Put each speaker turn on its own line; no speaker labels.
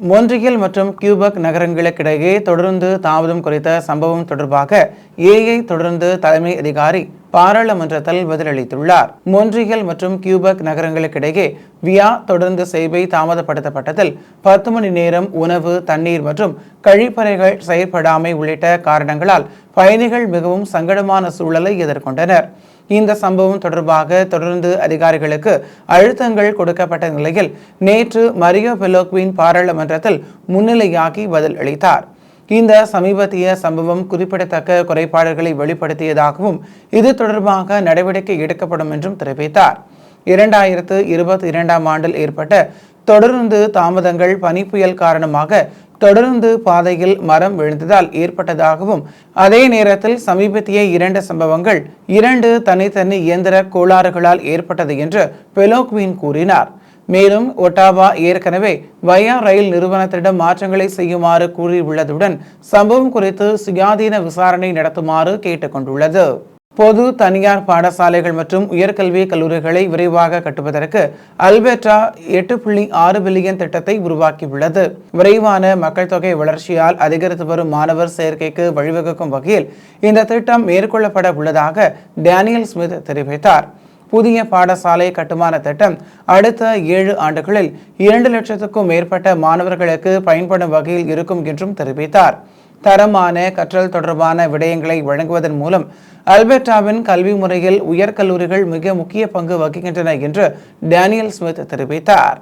மொன்றியல் மற்றும் கியூபக் நகரங்களுக்கிடையே தொடர்ந்து தாமதம் குறித்த சம்பவம் தொடர்பாக ஏஐ தொடர்ந்து தலைமை அதிகாரி பாராளுமன்றத்தில் பதிலளித்துள்ளார். மொன்றிகள் மற்றும் கியூபக் நகரங்களுக்கிடையே வியா தொடர்ந்து சேவை தாமதப்படுத்தப்பட்டதில் பத்து மணி நேரம் உணவு தண்ணீர் மற்றும் கழிப்பறைகள் செயற்படாமை உள்ளிட்ட காரணங்களால் பயணிகள் மிகவும் சங்கடமான சூழலை எதிர்கொண்டனர். இந்த சம்பவம் தொடர்பாக தொடர்ந்து அதிகாரிகளுக்கு அழுத்தங்கள் கொடுக்கப்பட்ட நிலையில் நேற்று மரியோ பெலோக்வின் பாராளுமன்றத்தில் முன்னிலையாகி பதில் அளித்தார் இந்த சமீபத்திய சம்பவம் குறிப்பிடத்தக்க குறைபாடுகளை வெளிப்படுத்தியதாகவும் இது தொடர்பாக நடவடிக்கை எடுக்கப்படும் என்றும் தெரிவித்தார். இரண்டாயிரத்து இருபத்தி இரண்டாம் ஆண்டில் ஏற்பட்ட தொடர்ந்து தாமதங்கள் பனிப்புயல் காரணமாக தொடர்ந்து பாதையில் மரம் விழுந்ததால் ஏற்பட்டதாகவும் அதே நேரத்தில் சமீபத்திய இரண்டு சம்பவங்கள் இரண்டு தனித்தனி இயந்திர கோளாறுகளால் ஏற்பட்டது என்று பெலோக்வின் கூறினார். மேலும் ஒட்டாவா ஏற்கனவே வயா ரயில் நிறுவனத்திடம் மாற்றங்களை செய்யுமாறு கூறியுள்ளதுடன் சம்பவம் குறித்து சுயாதீன விசாரணை நடத்துமாறு கேட்டுக்கொண்டுள்ளது. பொது தனியார் பாடசாலைகள் மற்றும் உயர்கல்வி கல்லூரிகளை விரைவாக கட்டுவதற்கு அல்பேட்ரா எட்டு புள்ளி ஆறு பில்லியன் திட்டத்தை உருவாக்கியுள்ளது. விரைவான மக்கள் தொகை வளர்ச்சியால் அதிகரித்து வரும் மாணவர் சேர்க்கைக்கு வழிவகுக்கும் வகையில் இந்த திட்டம் மேற்கொள்ளப்பட உள்ளதாக டேனியல் ஸ்மித் தெரிவித்தார். புதிய பாடசாலை கட்டுமான திட்டம் அடுத்த ஏழு ஆண்டுகளில் இரண்டு லட்சத்துக்கும் மேற்பட்ட மாணவர்களுக்கு பயன்படும் வகையில் இருக்கும் என்றும் தெரிவித்தார். தரமான கற்றல் தொடர்பான விடயங்களை வழங்குவதன் மூலம் அல்பர்டாவின் கல்வி முறையில் உயர்கல்லூரிகள் மிக முக்கிய பங்கு வகிக்கின்றன என்று டேனியல் ஸ்மித் தெரிவித்தார்.